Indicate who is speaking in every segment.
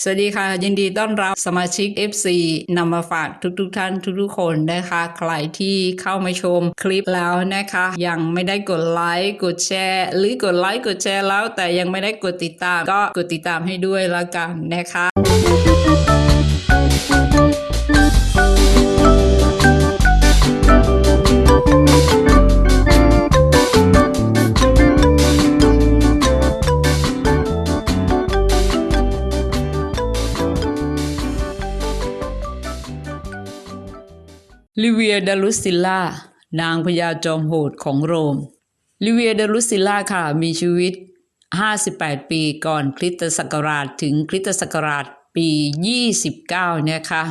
Speaker 1: สวัสดีค่ะ ยินดีต้อนรับสมาชิก FC นำมาฝากทุกๆทท่านทุกๆคนนะคะ ใครที่เข้ามาชมคลิปแล้วนะคะ ยังไม่ได้กดไลค์กดแชร์ หรือกดไลค์กดแชร์แล้ว แต่ยังไม่ได้กดติดตามก็กดติดตามให้ด้วยละกันนะคะ ลิเวียเดลุสิลล่านางพญาจอมโหดของโรม ลิเวียเดลุสิลล่าค่ะมีชีวิต 58 ปีก่อนคริสตศักราชถึงคริสตศักราชปี 29 นะคะ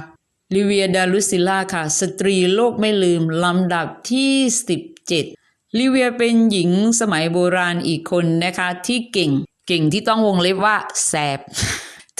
Speaker 1: ลิเวียเดลุสิลล่าค่ะ สตรีโลกไม่ลืม ลำดับที่ 17 ลิเวียเป็นหญิงสมัยโบราณอีกคนนะคะที่เก่ง เก่งที่ต้องวงเล็บว่าแสบ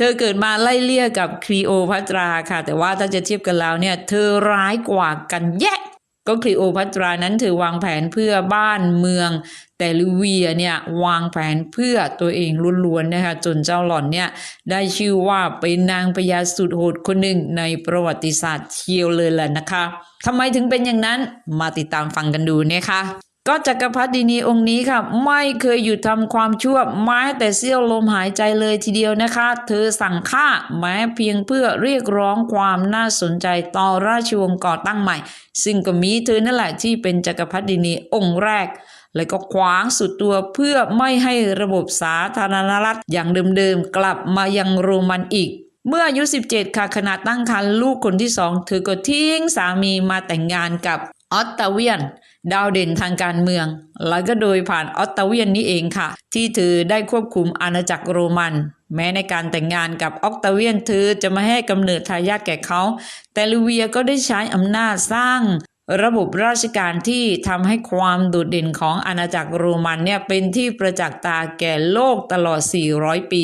Speaker 1: ธอเกิดมาไล่เลี่ยกับคลีโอพัตราค่ะ แต่ว่าถ้าจะเทียบกันแล้วเนี่ย เธอร้ายกว่ากันแยะ ก็คลีโอพัตรานั้นเธอวางแผนเพื่อบ้านเมือง แต่ลิเวียเนี่ยวางแผนเพื่อตัวเองล้วนๆนะคะจนเจ้าหล่อนเนี่ย ได้ชื่อว่าเป็นนางพญาสุดโหดคนหนึ่งในประวัติศาสตร์เชียวเลยแหละนะคะทำไมถึงเป็นอย่างนั้นมาติดตามฟังกันดูนะคะ ก็จักรพรรดินีองค์นี้ค่ะ ไม่เคยหยุดทำความชั่วแม้แต่เสี้ยวลมหายใจเลยทีเดียวนะคะ เธอสั่งฆ่าแม้เพียงเพื่อเรียกร้องความน่าสนใจต่อราชวงศ์ก่อตั้งใหม่ ซึ่งก็มีเธอนั่นแหละที่เป็นจักรพรรดินีองค์แรก และก็ขวางสุดตัวเพื่อไม่ให้ระบบสาธารณรัฐอย่างเดิมๆกลับมายังโรมันอีกเมื่ออายุ 17 ค่ะขณะตั้งครรภ์ลูกคนที่สองเธอก็ทิ้งสามีมาแต่งงานกับออตตาเวียน ดาวเด่นทางการเมือง แล้วก็โดยผ่านออตตาเวียนนี้เองค่ะ ที่เธอได้ควบคุมอาณาจักรโรมัน แม้ในการแต่งงานกับออกตาเวียนเธอจะไม่ให้กำเนิดทายาทแก่เขา แต่ลูเวียก็ได้ใช้อำนาจสร้างระบบราชการที่ทำให้ความโดดเด่นของอาณาจักรโรมันเนี่ยเป็นที่ประจักษ์ตาแก่โลกตลอด 400 ปี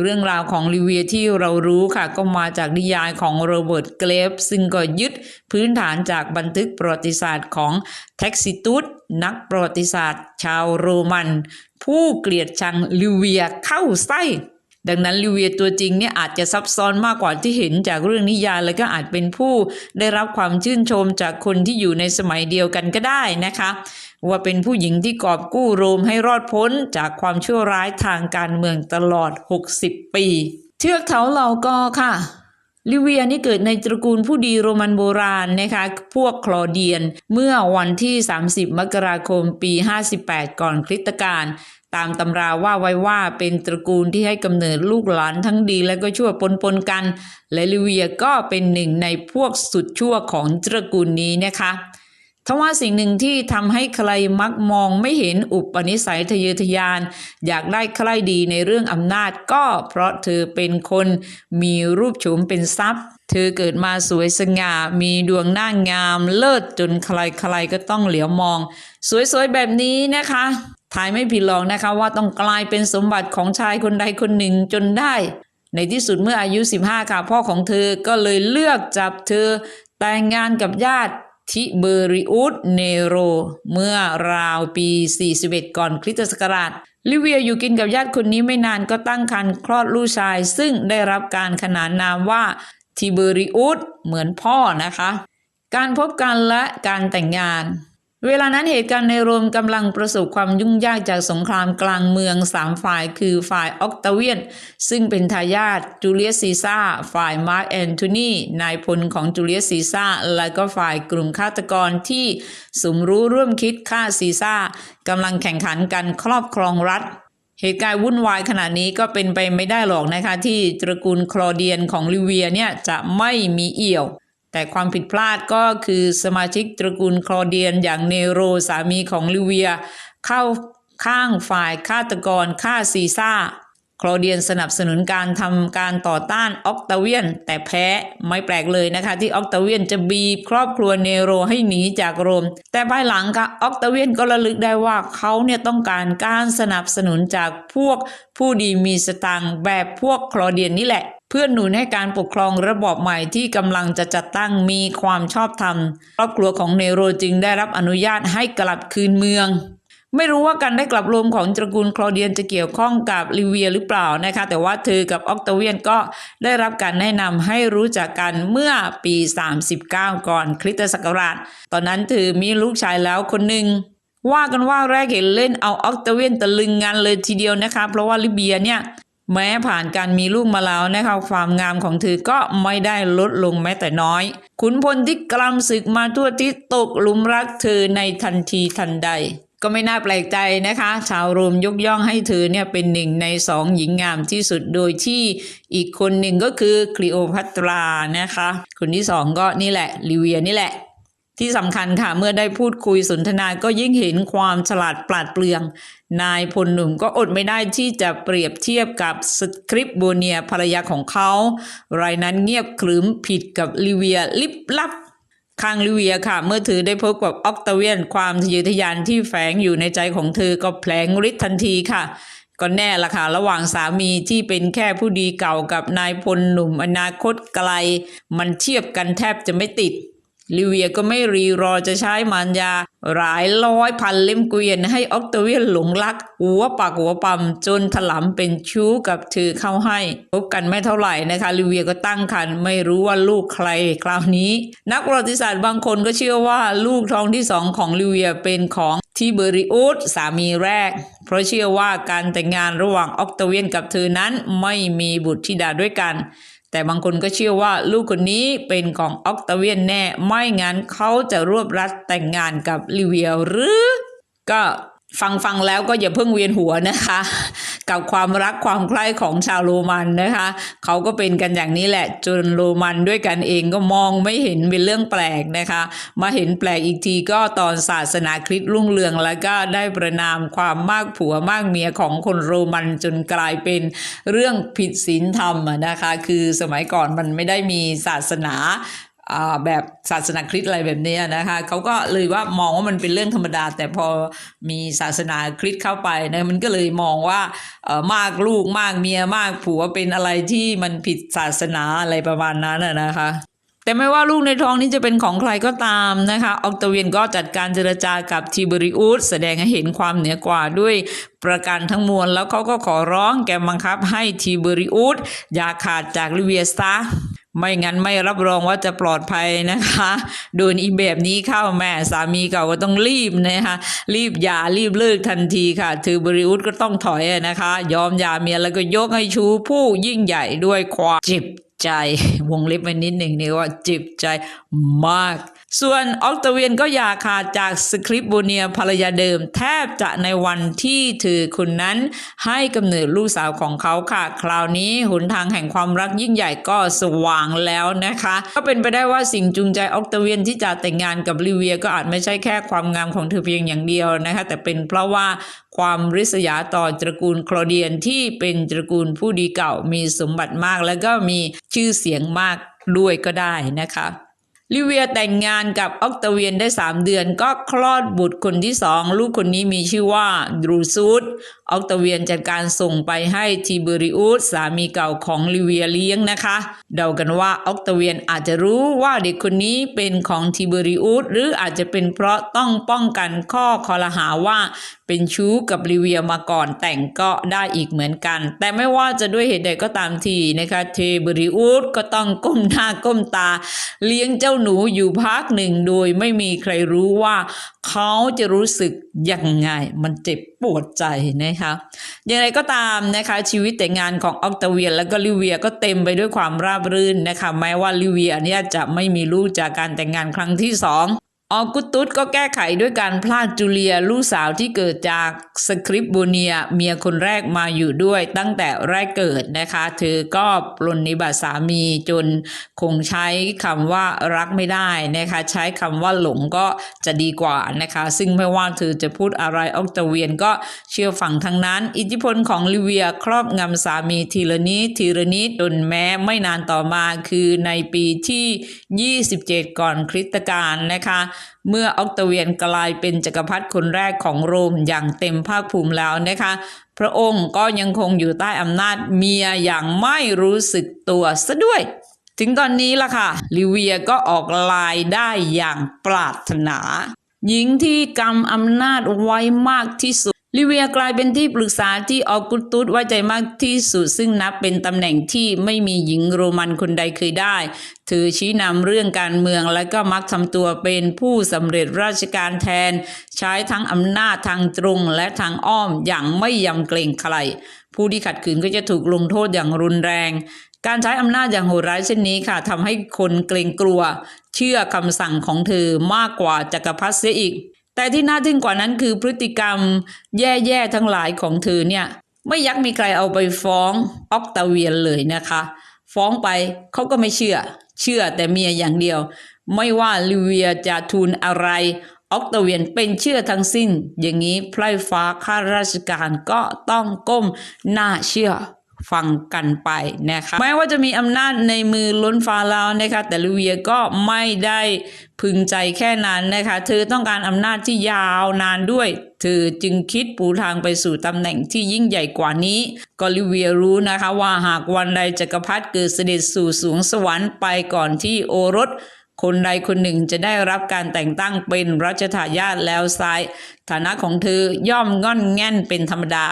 Speaker 1: เรื่องราวของลิเวียที่เรารู้ค่ะก็มาจากนิยายของโรเบิร์ตเกรฟซึ่งก็ยึดพื้นฐานจากบันทึกประวัติศาสตร์ของแท็กซิตุสนักประวัติศาสตร์ ชาวโรมัน ผู้เกลียดชังลิเวียเข้าไส้ ดังนั้นลิเวียตัวจริงเนี่ยอาจจะซับซ้อนมากกว่าที่เห็นจากเรื่องนิยายแล้วก็อาจเป็นผู้ได้รับความชื่นชมจากคนที่อยู่ในสมัยเดียวกันก็ได้นะคะ ว่าเป็นผู้หญิงที่กอบกู้โรมให้รอดพ้นจากความชั่วร้ายทางการเมืองตลอด 60 ปี เทือกเขาเหล่ากอค่ะลิเวียนี่เกิดในตระกูลผู้ดีโรมันโบราณนะคะ พวกคลอเดียน เมื่อวันที่ 30 มกราคมปี 58 ก่อนคริสตกาล ตามตำราว่าไว้ว่าเป็นตระกูลที่ให้กำเนิดลูกหลานทั้งดีและก็ชั่วปนปนกัน และลิเวียก็เป็นหนึ่งในพวกสุดชั่วของตระกูลนี้นะคะทว่าสิ่งหนึ่งที่ทำให้ใครมักมองไม่เห็นอุปนิสัยทะเยอทะยาน อยากได้ใครดีในเรื่องอำนาจก็เพราะเธอเป็นคนมีรูปโฉมเป็นทรัพย์ เธอเกิดมาสวยสง่ามีดวงหน้างามเลิศจนใครๆก็ต้องเหลียวมอง สวยๆแบบนี้นะคะ ทายไม่ผิดหรอกนะคะว่าต้องกลายเป็นสมบัติของชายคนใดคนหนึ่งจนได้ ในที่สุดเมื่ออายุ 15 ค่ะ พ่อของเธอก็เลยเลือกจับเธอแต่งงานกับญาติทิเบริอุสเนโร เมื่อราวปี 41 ก่อนคริสตศักราช ลิเวียอยู่กินกับญาติคนนี้ไม่นานก็ตั้งครรภ์คลอดลูกชาย ซึ่งได้รับการขนานนามว่าทิเบริอุสเหมือนพ่อนะคะ การพบกันและการแต่งงาน เวลานั้นเหตุการณ์ในโรมกำลังประสบความยุ่งยากจากสงครามกลางเมืองสามฝ่ายคือฝ่ายออกตาเวียน ซึ่งเป็นทายาทจูเลียสซีซ่า ฝ่ายมาร์กแอนโทนีนายพลของจูเลียสซีซ่า และก็ฝ่ายกลุ่มฆาตกรที่สมรู้ร่วมคิดฆ่าซีซ่ากำลังแข่งขันกันครอบครองรัฐเหตุการณ์วุ่นวายขนาดนี้ก็เป็นไปไม่ได้หรอกนะคะ ที่ตระกูลคลอเดียนของลิเวียเนี่ยจะไม่มีเอี่ยว แต่ความผิดพลาดก็คือสมาชิกตระกูลคลอเดียนอย่างเนโรสามีของลิเวีย เข้าข้างฝ่ายฆาตกรฆ่าซีซ่า คลอเดียนสนับสนุนการทำการต่อต้านออกตาเวียน แต่แพ้ไม่แปลกเลยนะคะ ที่ออกตาเวียนจะบีบครอบครัวเนโรให้หนีจากโรม แต่ภายหลังค่ะออกตาเวียนก็ระลึกได้ว่าเขาเนี่ยต้องการการสนับสนุนจากพวกผู้ดีมีสตังแบบพวกคลอเดียนนี่แหละ เพื่อหนุนให้การปกครองระบอบใหม่ที่กำลังจะจัดตั้งมีความชอบธรรม ครอบครัวของเนโรจึงได้รับอนุญาตให้กลับคืนเมือง ไม่รู้ว่าการได้กลับรวมของตระกูลคลอเดียนจะเกี่ยวข้องกับลิเวียหรือเปล่านะคะ แต่ว่าเธอกับออกตเวียนก็ได้รับการแนะนำให้รู้จักกันเมื่อปี 39 ก่อนคริสตศักราช ตอนนั้นเธอมีลูกชายแล้วคนหนึ่งว่ากันว่าแรกเห็นเล่นเอาออกตเวียนตะลึงงานเลยทีเดียวนะคะ เพราะว่าลิเบียเนี่ย แม้ผ่านการมีลูกมาแล้วนะคะความงามของเธอก็ไม่ได้ลดลงแม้แต่น้อย ขุนพลที่กลำศึกมาทั่วทิศตกหลุมรักเธอในทันทีทันใด ก็ไม่น่าแปลกใจนะคะ ชาวโรมยกย่องให้เธอเนี่ยเป็นหนึ่งในสองหญิงงามที่สุดโดยที่อีกคนหนึ่งก็คือคลีโอพัตรานะคะ คนที่สองก็นี่แหละลิเวียนี่แหละ ที่สำคัญค่ะเมื่อได้พูดคุยสนทนาก็ยิ่งเห็นความฉลาดปราดเปรื่อง นายพลหนุ่มก็อดไม่ได้ที่จะเปรียบเทียบกับสคริปโบเนียภรรยาของเขา รายนั้นเงียบขรึมผิดกับลิเวียลิบลับข้างลิเวียค่ะ เมื่อเธอได้พบกับออกตาเวียนความทะเยอทะยานที่แฝงอยู่ในใจของเธอก็แผลงฤทธิ์ทันทีค่ะก็แน่ละค่ะ ระหว่างสามีที่เป็นแค่ผู้ดีเก่ากับนายพลหนุ่มอนาคตไกล มันเทียบกันแทบจะไม่ติด ลิเวียก็ไม่รีรอจะใช้มารยา หลายร้อยพันเล่มเกวียนให้ออกตเวียนหลงรัก หัวปากหัวปั๊มจนถลำเป็นชู้กับเธอเข้าให้พบกันไม่เท่าไหร่นะคะลิเวียก็ตั้งครรภ์ไม่รู้ว่าลูกใครคราวนี้ นักประวัติศาสตร์บางคนก็เชื่อว่าลูกท้องที่สองของลิเวียเป็นของทิเบริอุสสามีแรก เพราะเชื่อว่าการแต่งงานระหว่างออกตเวียนกับเธอนั้นไม่มีบุตรธิดาด้วยกัน แต่บางคนก็เชื่อว่าลูกคนนี้เป็นของออกตาเวียนแน่ ไม่งั้นเขาจะรวบรัดแต่งงานกับลิเวียหรือ ก็ ฟังฟังแล้วก็อย่าเพิ่งเวียนหัวนะคะ กับความรักความใคร่ของชาวโรมันนะคะ เขาก็เป็นกันอย่างนี้แหละ จนโรมันด้วยกันเองก็มองไม่เห็นเป็นเรื่องแปลกนะคะ มาเห็นแปลกอีกทีก็ตอนศาสนาคริสต์รุ่งเรืองแล้วก็ได้ประนามความมากผัวมากเมียของคนโรมันจนกลายเป็นเรื่องผิดศีลธรรมนะคะ คือสมัยก่อนมันไม่ได้มีศาสนา แบบศาสนาคริสต์อะไรแบบนี้นะคะเขาก็เลยว่ามองว่ามันเป็นเรื่องธรรมดา แต่พอมีศาสนาคริสต์เข้าไปนะมันก็เลยมองว่ามากลูกมากเมียมากผัวเป็นอะไรที่มันผิดศาสนาอะไรประมาณนั้นนะคะแต่ไม่ว่าลูกในท้องนี้จะเป็นของใครก็ตามนะคะ ออกตเวียนก็จัดการเจรจากับทิเบริอุสแสดงให้เห็นความเหนือกว่าด้วยประการทั้งมวล แล้วเขาก็ขอร้องแกบังคับให้ทิเบริอุสอย่าขาดจากลิเวียซะ ไม่งั้นไม่รับรองว่าจะปลอดภัยนะคะโดนอีแบบนี้เข้าแม่สามีเก่าก็ต้องรีบนะคะรีบหย่ารีบเลิกทันทีค่ะ ถือบริอุสก็ต้องถอยนะคะ ยอมหย่าเมียแล้วก็ยกให้ชูผู้ยิ่งใหญ่ด้วยความจิบใจ วงเล็บไว้นิดหนึ่งนี่ว่าจิบใจมาก ส่วนออกตเวียนก็อย่าขาดจากสคริปโบเนียภรรยาเดิม แทบจะในวันที่เธอคุนนั้นให้กำเนิดลูกสาวของเขาค่ะ คราวนี้หนทางแห่งความรักยิ่งใหญ่ก็สว่างแล้วนะคะ ก็เป็นไปได้ว่าสิ่งจูงใจออกตเวียนที่จะแต่งงานกับลิเวียก็อาจไม่ใช่แค่ความงามของเธอเพียงอย่างเดียวนะคะ แต่เป็นเพราะว่าความริษยาต่อตระกูลคลอเดียนที่เป็นตระกูลผู้ดีเก่ามีสมบัติมาก แล้วก็มีชื่อเสียงมากด้วยก็ได้นะคะ ลิเวียแต่งงานกับออกตเวียนได้ 3 เดือนก็คลอดบุตรคนที่สองลูกคนนี้มีชื่อว่าดรูซูดออกตเวียนจัดการส่งไปให้ทิเบริอุสสามีเก่าของลิเวียเลี้ยงนะคะ เดากันว่าออกตเวียนอาจจะรู้ว่าเด็กคนนี้เป็นของทิเบริอุสหรืออาจจะเป็นเพราะต้องป้องกันข้อคอรหาว่า เป็นชู้กับลิเวียมาก่อนแต่งก็ได้อีกเหมือนกัน แต่ไม่ว่าจะด้วยเหตุใดก็ตามทีนะคะเทเบริอุสก็ต้องก้มหน้าก้มตา เลี้ยงเจ้าหนูอยู่พักหนึ่งโดยไม่มีใครรู้ว่าเขาจะรู้สึกยังไง มันเจ็บปวดใจนะคะอย่างไรก็ตามนะคะชีวิตแต่งงานของออกตเวียนและก็ลิเวียก็เต็มไปด้วยความราบรื่นนะคะแม้ว่าลิเวียเนี่ยจะไม่มีลูกจากการแต่งงานครั้งที่สอง ออกุตุสก็แก้ไขด้วยการพลาดจูเลียลูกสาวที่เกิดจากสคริปโบเนียเมียคนแรกมาอยู่ด้วยตั้งแต่แรกเกิดนะคะ เธอก็ปลนนิบัติสามีจนคงใช้คำว่ารักไม่ได้นะคะ ใช้คำว่าหลงก็จะดีกว่านะคะ ซึ่งไม่ว่าเธอจะพูดอะไรออกตาเวียนก็เชื่อฟังทั้งนั้น อิทธิพลของลิเวียครอบงำสามีทีละนิดทีละนิดจนแม้ไม่นานต่อมาคือในปีที่ 27 ก่อนคริสตกาลนะคะเมื่อออกตเวียนกลายเป็นจักรพรรดิคนแรกของโรมอย่างเต็มภาคภูมิแล้วนะคะ พระองค์ก็ยังคงอยู่ใต้อำนาจเมียอย่างไม่รู้สึกตัวซะด้วย ถึงตอนนี้ล่ะค่ะ ลิเวียก็ออกลายได้อย่างปรารถนา หญิงที่กำอำนาจไว้มากที่สุด ลิเวียกลายเป็นที่ปรึกษาที่ออกุตุสไว้ใจมากที่สุด ซึ่งนับเป็นตำแหน่งที่ไม่มีหญิงโรมันคนใดเคยได้ เธอชี้นำเรื่องการเมืองและก็มักทำตัวเป็นผู้สำเร็จราชการแทน ใช้ทั้งอำนาจทางตรงและทางอ้อมอย่างไม่ยำเกรงใคร ผู้ที่ขัดขืนก็จะถูกลงโทษอย่างรุนแรง การใช้อำนาจอย่างโหดร้ายเช่นนี้ค่ะทำให้คนเกรงกลัว เชื่อคำสั่งของเธอมากกว่าจักรพรรดิเสียอีก แต่ที่น่าทึ่งกว่านั้นคือพฤติกรรมแย่ๆทั้งหลายของเธอเนี่ยไม่ยักมีใครเอาไปฟ้องออกตาเวียนเลยนะคะ ฟ้องไปเขาก็ไม่เชื่อ เชื่อแต่เมียอย่างเดียว ไม่ว่าลิเวียจะทูลอะไรออกตาเวียนเป็นเชื่อทั้งสิ้น อย่างนี้ไพร่ฟ้าข้าราชการก็ต้องก้มหน้าเชื่อ ฟังกันไปนะคะแม้ว่าจะมีอำนาจในมือล้นฟ้าแล้วนะคะแต่ลิเวียก็ไม่ได้พึงใจแค่นั้นนะคะเธอต้องการอำนาจที่ยาวนานด้วย เธอจึงคิดปูทางไปสู่ตำแหน่งที่ยิ่งใหญ่กว่านี้ก็ลิเวียรู้นะคะว่าหากวันใดจักรพรรดิเกิดเสด็จสู่สวงสวรรค์ไปก่อนที่โอรสคนใดคนหนึ่งจะได้รับการแต่งตั้งเป็นรัชทายาทแล้วซ้าย ฐานะของเธอย่อมง่อนแง่นเป็นธรรมดา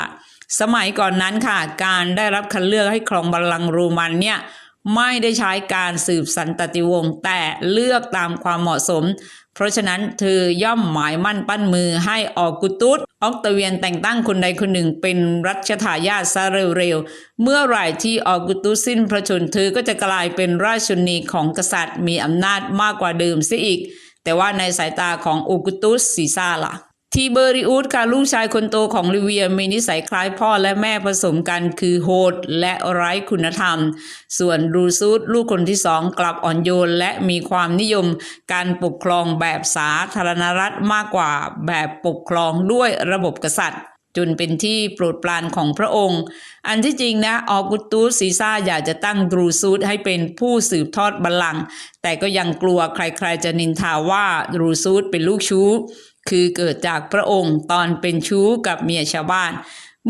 Speaker 1: สมัยก่อนนั้นค่ะ การได้รับคัดเลือกให้ครองบัลลังก์โรมันเนี่ยไม่ได้ใช้การสืบสันตติวงศ์แต่เลือกตามความเหมาะสม เพราะฉะนั้นเธอย่อมหมายมั่นปั้นมือให้ออกกุตุสออกตเวียนแต่งตั้งคนใดคนหนึ่งเป็นรัชทายาทซะเร็วๆ เมื่อไหร่ที่ออกกุตุสสิ้นพระชนม์เธอก็จะกลายเป็นราชนีของกษัตริย์มีอำนาจมากกว่าเดิมเสียอีก แต่ว่าในสายตาของโอกุตุสซีซ่าล่ะ ทีเบอริอุสค่ะลูกชายคนโตของลิเวียมีนิสัยคล้ายพ่อและแม่ผสมกันคือโหดและไร้คุณธรรม ส่วนรูซูสลูกคนที่สองกลับอ่อนโยน และมีความนิยมการปกครองแบบสาธารณรัฐมากกว่าแบบปกครองด้วยระบบกษัตริย์จนเป็นที่โปรดปรานของพระองค์ อันที่จริงนะออกุตูสซีซ่าอยากจะตั้งดรูซูสให้เป็นผู้สืบทอดบัลลังก์แต่ก็ยังกลัวใครๆจะนินทาว่าดรูซูสเป็นลูกชู้ คือเกิดจากพระองค์ตอนเป็นชู้กับเมียชาวบ้าน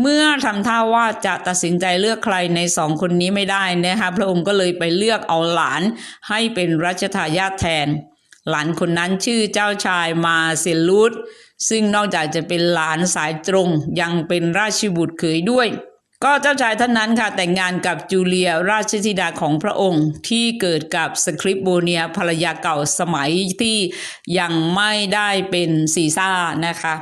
Speaker 1: เมื่อทำท่าว่าจะตัดสินใจเลือกใครในสองคนนี้ไม่ได้นะคะพระองค์ก็เลยไปเลือกเอาหลานให้เป็นรัชทายาทแทน หลานคนนั้นชื่อเจ้าชายมาเซลูดซึ่งนอกจากจะเป็นหลานสายตรงยังเป็นราชบุตรเขยด้วย ก็เจ้าชายท่านนั้นค่ะแต่งงานกับจูเลียราชธิดาของพระองค์ที่เกิดกับสคริปโบเนียภรรยาเก่าสมัยที่ยังไม่ได้เป็นซีซ่านะคะ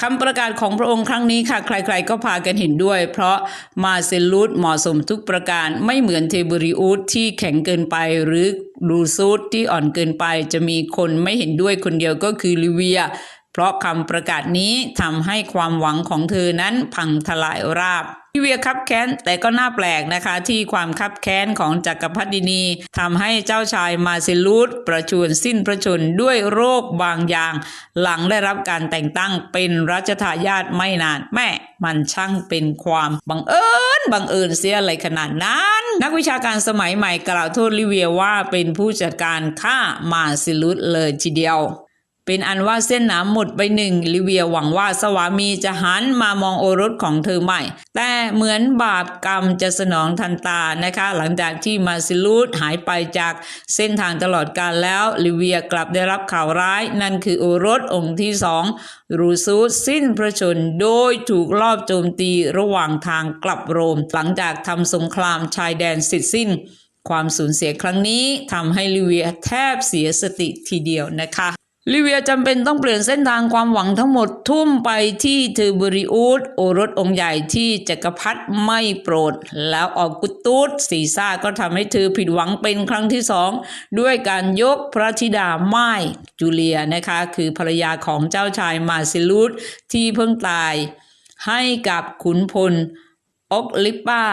Speaker 1: คำประกาศของพระองค์ครั้งนี้ค่ะ ใครๆก็พากันเห็นด้วย เพราะมาเซลูสเหมาะสมทุกประการไม่เหมือนเทเบริอุสที่แข็งเกินไปหรือดูซูสที่อ่อนเกินไปจะมีคนไม่เห็นด้วยคนเดียวก็คือลิเวีย เพราะคำประกาศนี้ทำให้ความหวังของเธอนั้นพังทลายราบ ลิเวียคับแค้นแต่ก็น่าแปลกนะคะ ที่ความคับแค้นของจักรพรรดินีทำให้เจ้าชายมาเซลูสประชวรสิ้นพระชนด้วยโรคบางอย่าง หลังได้รับการแต่งตั้งเป็นรัชทายาทไม่นานแม่มันช่างเป็นความบังเอิญบังเอิญเสียอะไรขนาดนั้น นักวิชาการสมัยใหม่กล่าวโทษลิเวียว่าเป็นผู้จัดการฆ่ามาเซลูสเลยทีเดียว เป็นอันว่าเส้นหนามหมดไปหนึ่งลิเวียหวังว่าสวามีจะหันมามองโอรสของเธอใหม่ แต่เหมือนบาปกรรมจะสนองทันตานะคะ หลังจากที่มาซิลูสหายไปจากเส้นทางตลอดกาลแล้วลิเวียกลับได้รับข่าวร้าย นั่นคือโอรสองค์ที่สองรูซูสสิ้นพระชนโดยถูกลอบโจมตีระหว่างทางกลับโรม หลังจากทำสงครามชายแดนสร็จสิ้นความสูญเสียครั้งนี้ทำให้ลิเวียแทบเสียสติทีเดียวนะคะ ลิเวียจำเป็นต้องเปลี่ยนเส้นทางความหวังทั้งหมดทุ่มไปที่เทอร์เบริอูสโอรสองค์ใหญ่ที่จักรพรรดิไม่โปรด แล้วออกกุตูสซีซ่าก็ทำให้เธอผิดหวังเป็นครั้งที่สองด้วยการยกพระธิดาไม้จูเลียนะคะคือภรรยาของเจ้าชายมาซิลูสที่เพิ่งตายให้กับขุนพล อกลิปปา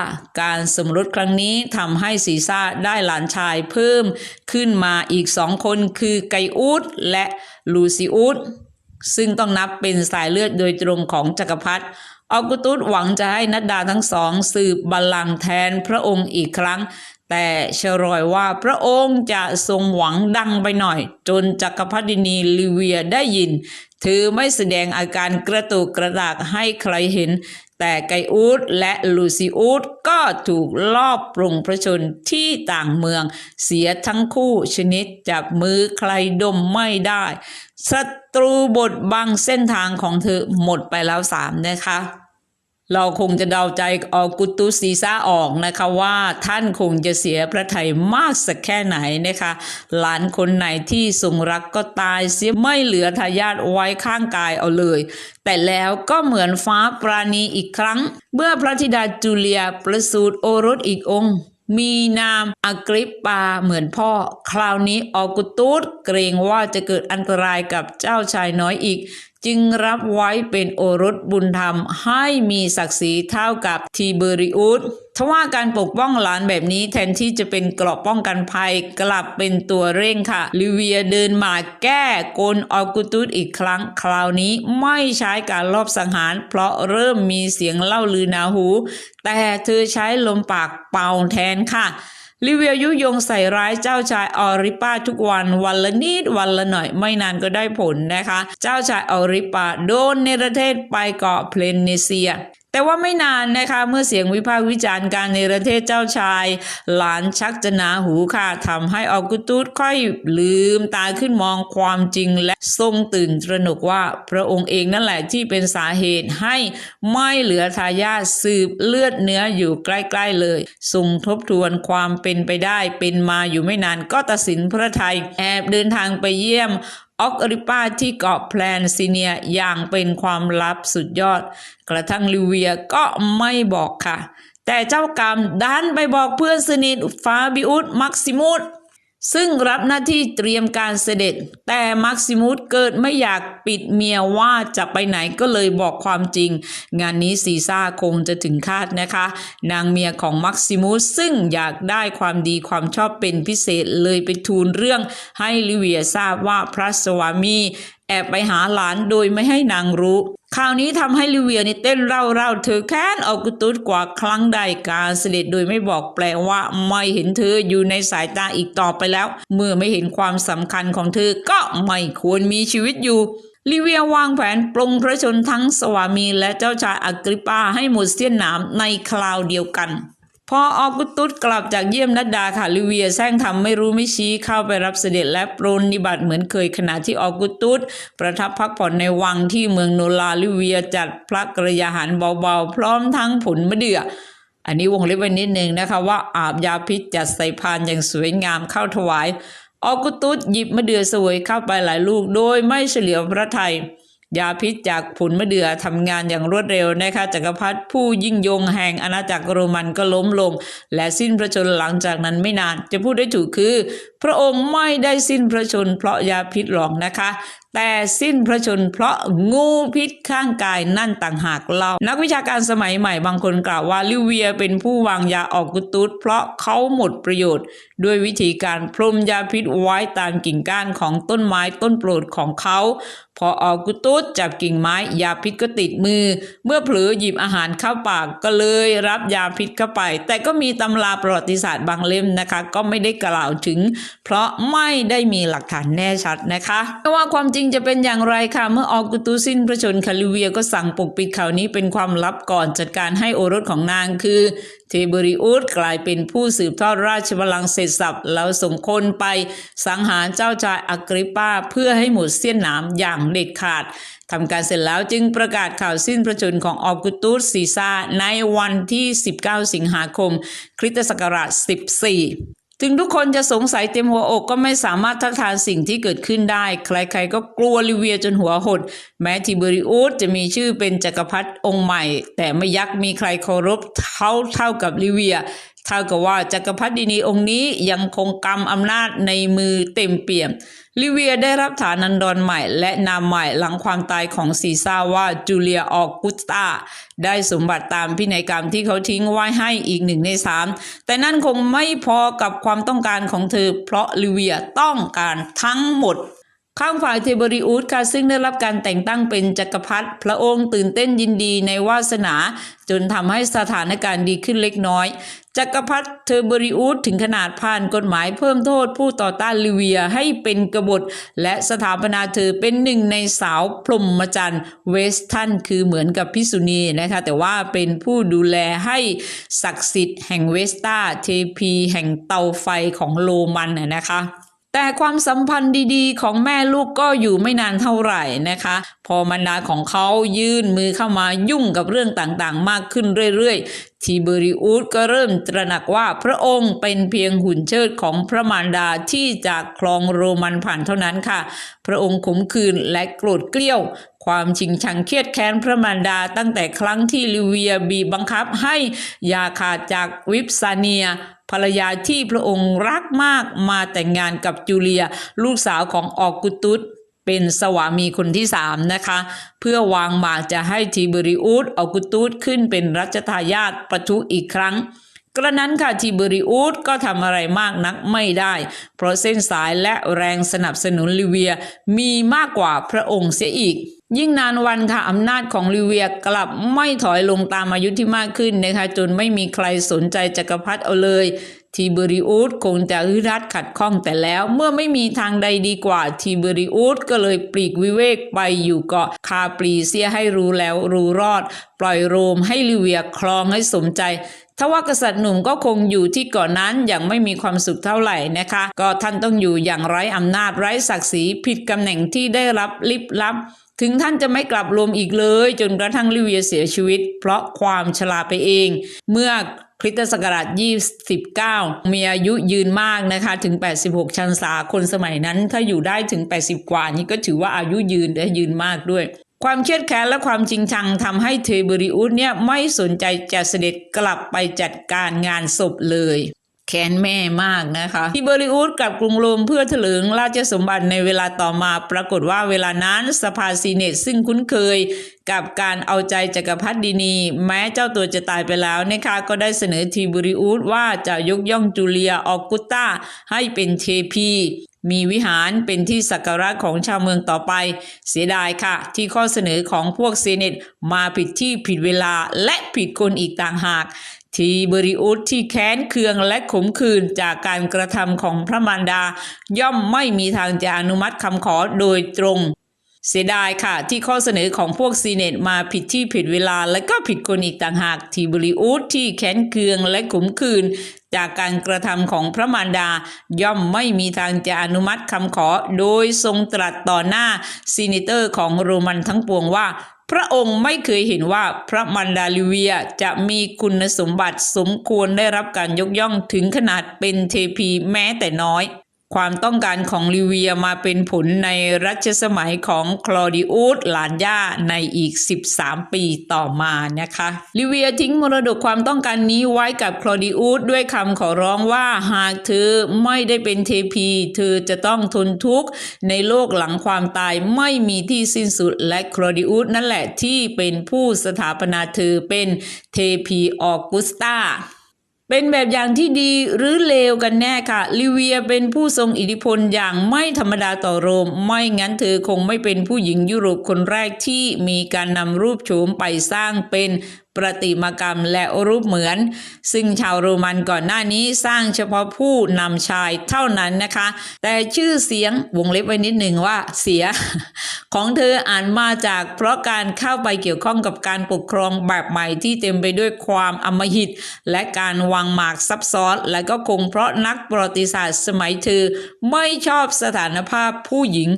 Speaker 1: การสมรสครั้งนี้ทำให้ซีซ่าได้หลานชายเพิ่มขึ้นมาอีกสองคนคือไกอูดและลูซิอุสซึ่งต้องนับเป็นสายเลือดโดยตรงของจักรพรรดิออกุตุสหวังจะให้นัดดาทั้งสองสืบบัลลังก์แทนพระองค์อีกครั้ง แต่เชรอยว่าพระองค์จะทรงหวังดังไปหน่อย จนจักรพรรดินีลิเวียได้ยินเธอไม่แสดงอาการกระตุกกระดากให้ใครเห็น แต่ไกอูดและลูซิอูดก็ถูกลอบปรุงพระชนที่ต่างเมืองเสียทั้งคู่ชนิดจับมือใครดมไม่ได้ศัตรูบทบังเส้นทางของเธอหมดไปแล้วสามนะคะ เราคงจะเดาใจออกุตุสซีซ่าออกนะคะว่าท่านคงจะเสียพระทัยมากสักแค่ไหนนะคะ หลานคนไหนที่ทรงรักก็ตายเสียไม่เหลือทายาทไว้ข้างกายเอาเลย แต่แล้วก็เหมือนฟ้าปราณีอีกครั้ง เมื่อพระธิดาจูเลียประสูติโอรสอีกองค์ มีนามอกริปปาเหมือนพ่อ คราวนี้ออกุตูสเกรงว่าจะเกิดอันตรายกับเจ้าชายน้อยอีก จึงรับไว้เป็นโอรสบุญธรรมให้มีศักดิ์ศรีเท่ากับทีเบริอุส ทว่าการปกป้องหลานแบบนี้แทนที่จะเป็นเกราะป้องกันภัยกลับเป็นตัวเร่งค่ะ ลิเวียเดินมาแก้กลออกุตุสอีกครั้ง คราวนี้ไม่ใช้การลอบสังหาร เพราะเริ่มมีเสียงเล่าลือนาหู แต่เธอใช้ลมปากเป่าแทนค่ะลิเวียยุยงใส่ร้ายเจ้าชายออริปาทุกวันวันละนิดวันละหน่อยไม่นานก็ได้ผลนะคะ เจ้าชายออริปาโดนเนรเทศไปเกาะเพลนเนเซีย แต่ว่าไม่นานนะคะเมื่อเสียงวิพากษ์วิจารณ์การเนประเทศเจ้าชาย หลานชักจะหนาหูค่ะทำให้ออกุตุสค่อยลืมตาขึ้นมองความจริงและทรงตื่นตระหนกว่าพระองค์เองนั่นแหละที่เป็นสาเหตุให้ไม่เหลือทายาทสืบเลือดเนื้ออยู่ใกล้ๆเลยทรงทบทวนความเป็นไปได้เป็นมาอยู่ไม่นานก็ตัดสินพระไทยแอบเดินทางไปเยี่ยม ออกอริปาที่เกาะแพลนซีเนียอย่างเป็นความลับสุดยอด กระทั่งลิเวียก็ไม่บอกค่ะ แต่เจ้ากรรมดันไปบอกเพื่อนสนิทฟาบิอุสมักซิมุส ซึ่งรับหน้าที่เตรียมการเสด็จ แต่มักซิมุสเกิดไม่อยากปิดเมียว่าจะไปไหนก็เลยบอกความจริง งานนี้ซีซ่าคงจะถึงคาดนะคะ นางเมียของมักซิมุสซึ่งอยากได้ความดีความชอบเป็นพิเศษเลยไปทูลเรื่องให้ลิเวียทราบว่าพระสวามี แอบไปหาหลานโดยไม่ให้นางรู้ คราวนี้ทำให้ลิเวียนี่เต้นเร่าๆเธอแค้นออกุตุสกว่าครั้งใดการเสด็จโดยไม่บอกแปลว่าไม่เห็นเธออยู่ในสายตาอีกต่อไปแล้ว เมื่อไม่เห็นความสำคัญของเธอก็ไม่ควรมีชีวิตอยู่ลิเวียวางแผนปลงพระชนทั้งสวามีและเจ้าชายอักริปาให้หมดเสี้ยนหนามในคราวเดียวกัน พอออกุตุสกลับจากเยี่ยมนัดดาค่ะลิเวียแซงทำไม่รู้ไม่ชี้เข้าไปรับเสด็จและปรนนิบัติเหมือนเคยขณะที่ออกุตุสประทับพักผ่อนในวังที่เมืองโนลาลิเวียจัดพระกระยาหารเบาๆ พร้อมทั้งผลมะเดื่ออันนี้วงเล็บไว้นิดนึงนะคะว่าอาบยาพิษจัดใส่พานอย่างสวยงามเข้าถวาย ออกุตุสหยิบมะเดื่อสวยเข้าไปหลายลูกโดยไม่เฉลียวพระไทย ยาพิษจากผลมะเดื่อทำงานอย่างรวดเร็วนะคะจักรพรรดิผู้ยิ่งยงแห่งอาณาจักรโรมันก็ล้มลง และสิ้นพระชนม์หลังจากนั้นไม่นาน จะพูดได้ถูกคือ พระองค์ไม่ได้สิ้นพระชนเพราะยาพิษหรอกนะคะ แต่สิ้นพระชนเพราะงูพิษข้างกายนั่นต่างหากเล่า นักวิชาการสมัยใหม่บางคนกล่าวว่าลิเวียเป็นผู้วางยาออกกุตุสเพราะเขาหมดประโยชน์ ด้วยวิธีการพรมยาพิษไว้ตามกิ่งก้านของต้นไม้ต้นโปรดของเขา พอออกกุตุสจับกิ่งไม้ยาพิษก็ติดมือ เมื่อเผลอหยิบอาหารเข้าปากก็เลยรับยาพิษเข้าไป แต่ก็มีตำราประวัติศาสตร์บางเล่มนะคะ ก็ไม่ได้กล่าวถึงเพราะไม่ได้มีหลักฐานแน่ชัดนะคะไม่ว่าความจริงจะเป็นอย่างไรค่ะ เมื่อออกุตุสิ้นพระชนคาลิเวียก็สั่งปกปิดข่าวนี้เป็นความลับก่อนจัดการให้โอรสของนางคือเทเบริอุสกลายเป็นผู้สืบทอดราชบัลลังก์เสร็จสับแล้วส่งคนไปสังหารเจ้าชายอักริปาเพื่อให้หมดเสี้ยนหนามอย่างเด็ดขาดทำการเสร็จแล้วจึงประกาศข่าวสิ้นพระชนของออกุตุสซีซาในวันที่ 19 สิงหาคม คริสตศักราช 14 ถึงทุกคนจะสงสัยเต็มหัวอกก็ไม่สามารถทักทานสิ่งที่เกิดขึ้นได้ ใครๆก็กลัวลิเวียจนหัวหด แม้ทิเบริอุสจะมีชื่อเป็นจักรพรรดิองค์ใหม่ แต่ไม่ยักมีใครเคารพเท่าเท่ากับลิเวีย เท่ากับว่าจักรพรรดินีองค์นี้ยังคงกำอำนาจในมือเต็มเปี่ยม ลิเวียได้รับฐานันดรใหม่ และนามใหม่หลังความตายของซีซ่าว่าจูเลียออกุสตาได้สมบัติตามพินัยกรรมที่เขาทิ้งไว้ให้อีกหนึ่งในสามแต่นั่นคงไม่พอกับความต้องการของเธอ เพราะลิเวียต้องการทั้งหมดข้างฝ่ายเทเบริอุสค่ะซึ่งได้รับการแต่งตั้งเป็นจักรพรรดิพระองค์ตื่นเต้นยินดีในวาสนา จนทำให้สถานการณ์ดีขึ้นเล็กน้อย จักรพรรดิเทเบริอุสถึงขนาดผ่านกฎหมายเพิ่มโทษผู้ต่อต้านลิเวียให้เป็นกบฏ และสถาปนาเธอเป็นหนึ่งในสาวพรหมจรรย์เวสทันคือเหมือนกับพิสุณีนะคะแต่ว่าเป็นผู้ดูแลให้ศักดิ์สิทธิ์แห่งเวสตาเทพีแห่งเตาไฟของโรมันนะคะ แต่ความสัมพันธ์ดีๆ ของแม่ลูกก็อยู่ไม่นานเท่าไหร่นะคะ พอมารดาของเขายื่นมือเข้ามายุ่งกับเรื่องต่างๆ มากขึ้นเรื่อยๆ ทีเบริอุสก็เริ่มตระหนักว่าพระองค์เป็นเพียงหุ่นเชิดของพระมารดาที่จะคลองโรมันผ่านเท่านั้นค่ะ พระองค์ขมขื่นและโกรธเกลี้ยว ความชิงชังเครียดแค้นพระมารดาตั้งแต่ครั้งที่ลิเวียบีบบังคับให้ยาขาดจากวิปซาเนียภรรยาที่พระองค์รักมากมาแต่งงานกับจูเลีย ลูกสาวของออกุตุสเป็นสวามีคนที่สามนะคะ เพื่อวางหมากจะให้ทิเบริอุสออกุตุสขึ้นเป็นรัชทายาทประทุอีกครั้งกระนั้นค่ะทิเบริอุสก็ทำอะไรมากนักไม่ได้ เพราะเส้นสายและแรงสนับสนุนลิเวียมีมากกว่าพระองค์เสียอีก ยิ่งนานวันค่ะอำนาจของลิเวียกลับไม่ถอยลงตามอายุที่มากขึ้นนะคะจนไม่มีใครสนใจจักรพรรดิเอาเลยทีเบริอุสคงจะฮึรัดขัดข้องแต่แล้ว เมื่อไม่มีทางใดดีกว่าทีเบริอุสก็เลยปลีกวิเวกไปอยู่เกาะคาปรีเสียให้รู้แล้วรู้รอด ปล่อยโรมให้ลิเวียครองให้สมใจทว่ากษัตริย์หนุ่มก็คงอยู่ที่เกาะนนั้นอย่างไม่มีความสุขเท่าไหร่นะคะ ก็ท่านต้องอยู่อย่างไร้อำนาจไร้ศักดิ์ศรีผิดตำแหน่งที่ได้รับลิบลับถึงท่านจะไม่กลับรวมอีกเลย จนกระทั่งลิเวียเสียชีวิต เพราะความชราไปเอง เมื่อคริสตศักราช29 มีอายุยืนมากนะคะ ถึง 86 ชันษาคนสมัยนั้น ถ้าอยู่ได้ถึง 80 กว่านี่ก็ถือว่าอายุยืนและยืนมากด้วย ความเครียดแค้นและความจริงชังทำให้เทเบริอุสเนี่ยไม่สนใจจะเสด็จกลับไปจัดการงานศพเลย แค้นแม่มากนะคะทิเบริอุสกลับกรุงโรมเพื่อถลิงราชสมบัติในเวลาต่อมาปรากฏว่าเวลานั้นสภาซีเนตซึ่งคุ้นเคยกับการเอาใจจักรพรรดินี แม้เจ้าตัวจะตายไปแล้วนะคะก็ได้เสนอทีเบริอุสว่าจะยกย่องจูเลียออกุตตาให้เป็นเทพีมีวิหารเป็นที่สักการะของชาวเมืองต่อไป เสียดายค่ะ ที่ข้อเสนอของพวกเซเนตมาผิดที่ผิดเวลาและผิดคนอีกต่างหาก ทีเบริอุสที่แค้นเคืองและขมขื่นจากการกระทำของพระมารดา ย่อมไม่มีทางจะอนุมัติคำขอโดยตรง เสียดายค่ะ ที่ข้อเสนอของพวกซีเนตมาผิดที่ผิดเวลา และก็ผิดคนอีกต่างหากทีเบริอุสที่แค้นเคืองและขมขื่นจากการกระทำของพระมารดา ย่อมไม่มีทางจะอนุมัติคำขอ โดยทรงตรัสต่อหน้าซีเนเตอร์ของโรมันทั้งปวงว่า พระองค์ไม่เคยเห็นว่าพระมันดาลิเวียจะมีคุณสมบัติสมควรได้รับการยกย่องถึงขนาดเป็นเทพีแม้แต่น้อย ความต้องการของลิเวียมาเป็นผลในรัชสมัยของคลอดิอุสหลานย่าในอีก 13 ปีต่อมานะคะ ลิเวียทิ้งมรดกความต้องการนี้ไว้กับคลอดิอุสด้วยคำขอร้องว่าหากเธอไม่ได้เป็นเทพี เธอจะต้องทนทุกข์ในโลกหลังความตายไม่มีที่สิ้นสุดและคลอดิอุสนั่นแหละที่เป็นผู้สถาปนาเธอเป็นเทพีออกุสตา เป็นแบบอย่างที่ดีหรือเลวกันแน่ค่ะ ลิเวียเป็นผู้ทรงอิทธิพลอย่างไม่ธรรมดาต่อโรม ไม่งั้นเธอคงไม่เป็นผู้หญิงยุโรปคนแรกที่มีการนำรูปโฉมไปสร้างเป็นประติมากรรมและรูปเหมือน ซึ่งชาวโรมันก่อนหน้านี้สร้างเฉพาะผู้นำชายเท่านั้นนะคะ แต่ชื่อเสียงวงเล็บไว้นิดหนึ่งว่าเสีย ของเธออ่านมาจากเพราะการเข้าไปเกี่ยวข้องกับการปกครองแบบใหม่ที่เต็มไปด้วยความอมหิต และการวางหมากซับซ้อน และก็คงเพราะนักประวัติศาสตร์สมัยเธอไม่ชอบสถานภาพผู้หญิง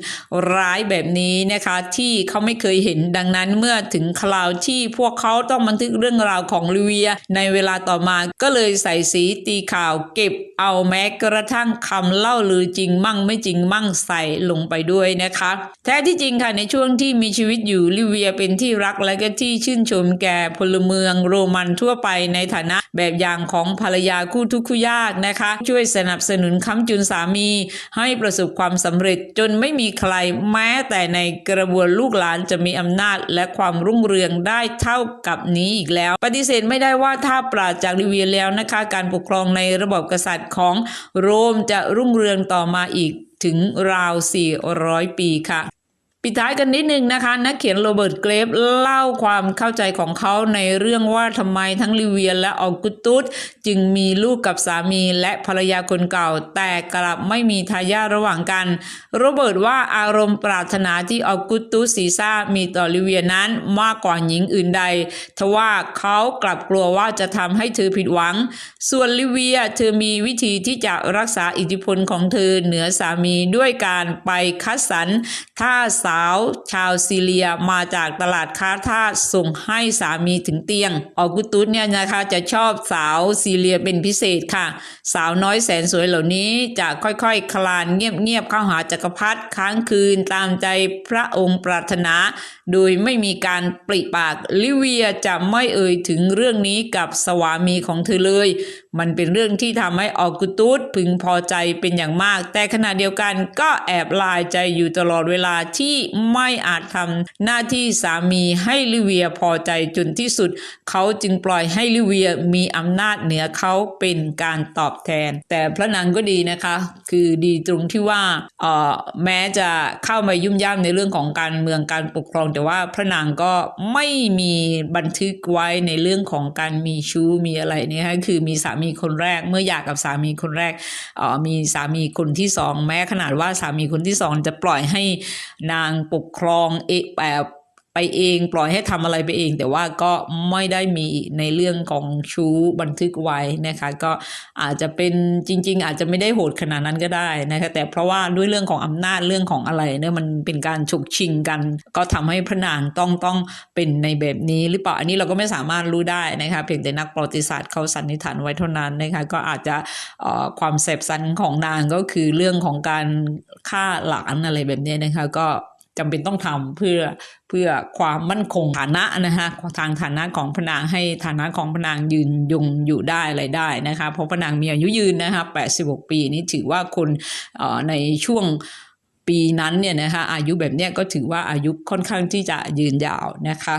Speaker 1: ร้ายแบบนี้นะคะ ที่เขาไม่เคยเห็นดังนั้นเมื่อถึงคราวที่พวกเขาต้องบันทึกเรื่องราวของลิเวีย ในเวลาต่อมาก็เลยใส่สีตีข่าวเก็บเอาแม้กระทั่งคำเล่าลือจริงมั่งไม่จริงมั่งใส่ลงไปด้วยนะคะ แท้ที่จริงค่ะในช่วงที่มีชีวิตอยู่ลิเวียเป็นที่รักและก็ที่ชื่นชมแก่พลเมืองโรมันทั่วไปในฐานะแบบอย่างของภรรยาคู่ทุกข์คู่ยากนะคะ ช่วยสนับสนุนค้ำจุนสามี ให้ประสบความสำเร็จจนไม่มีใครแม้แต่ในกระบวนลูกหลานจะมีอำนาจและความรุ่งเรืองได้เท่ากับนี้อีกแล้ว ปฏิเสธไม่ได้ว่าถ้าปราศจากลิเวียแล้วนะคะ การปกครองในระบบกษัตริย์ของโรมจะรุ่งเรืองต่อมาอีกถึงราว 400 ปีค่ะ ปิดท้ายกันนิดนึงนะคะ นักเขียนโรเบิร์ตเกรฟเล่าความเข้าใจของเขาในเรื่องว่าทำไมทั้งลิเวียและออกุตุสจึงมีลูกกับสามีและภรรยาคนเก่า แต่กลับไม่มีทายาทระหว่างกัน โรเบิร์ตว่าอารมณ์ปรารถนาที่ออกุตุสซีซ่ามีต่อลิเวียนั้นมากกว่าหญิงอื่นใดทว่าเขากลับกลัวว่าจะทำให้เธอผิดหวัง ส่วนลิเวียเธอมีวิธีที่จะรักษาอิทธิพลของเธอเหนือสามีด้วยการไปคัดสรรท่าสาาวชาวซีเรียมาจากตลาดค้าทาสส่งให้สามีถึงเตียง ออกุตุสเนี่ยนะคะจะชอบสาวซีเรียเป็นพิเศษค่ะ สาวน้อยแสนสวยเหล่านี้จะค่อยๆ คลานเงียบๆเข้าหาจักรพรรดิค้างคืนตามใจพระองค์ปรารถนาโดยไม่มีการปริปากลิเวียจะไม่เอ่ยถึงเรื่องนี้กับสวามีของเธอเลย มันเป็นเรื่องที่ทำให้ออกุตุสพึงพอใจเป็นอย่างมาก แต่ขณะเดียวกันก็แอบลายใจอยู่ตลอดเวลาที่ไม่อาจทำหน้าที่สามีให้ลิเวียพอใจจนที่สุด เขาจึงปล่อยให้ลิเวียมีอำนาจเหนือเขาเป็นการตอบแทน แต่พระนางก็ดีนะคะ คือดีตรงที่ว่าเออแม้จะเข้ามายุ่มย่ามในเรื่องของการเมืองการปกครองแต่ว่าพระนางก็ไม่มีบันทึกไว้ในเรื่องของการมีชู้มีอะไรนี่ฮะคือมีสามีคนแรกเมื่อหย่ากกับสามีคนแรกเออมีสามีคนที่สองแม้ขนาดว่าสามีคนที่สองจะปล่อยให้นางปกครองเอกแบบ ไปเองปล่อยให้ทำอะไรไปเอง แต่ว่าก็ไม่ได้มีในเรื่องของชู้บันทึกไว้นะคะ ก็อาจจะเป็นจริง ๆ อาจจะไม่ได้โหดขนาดนั้นก็ได้นะคะ แต่เพราะว่าด้วยเรื่องของอำนาจเรื่องของอะไรเนี่ยมันเป็นการฉกชิงกัน ก็ทำให้พระนางต้องต้องเป็นในแบบนี้หรือเปล่าอันนี้เราก็ไม่สามารถรู้ได้นะคะเพียงแต่นักประวัติศาสตร์เขาสันนิษฐานไว้เท่านั้นนะคะก็อาจจะเอ่อความแสบสันของนางก็คือเรื่องของการฆ่าหลานอะไรแบบนี้นะคะก็ จำเป็นต้องทำเพื่อเพื่อความมั่นคงฐานะนะคะทางฐานะของพนางให้ฐานะของพนางยืนยงอยู่ได้อะไรได้นะคะเพราะพนางมีอายุยืนนะคะ86 ปีนี้ถือว่าคนเอ่อในช่วงปีนั้นเนี่ยนะคะอายุแบบเนี้ยก็ถือว่าอายุค่อนข้างที่จะยืนยาวนะคะ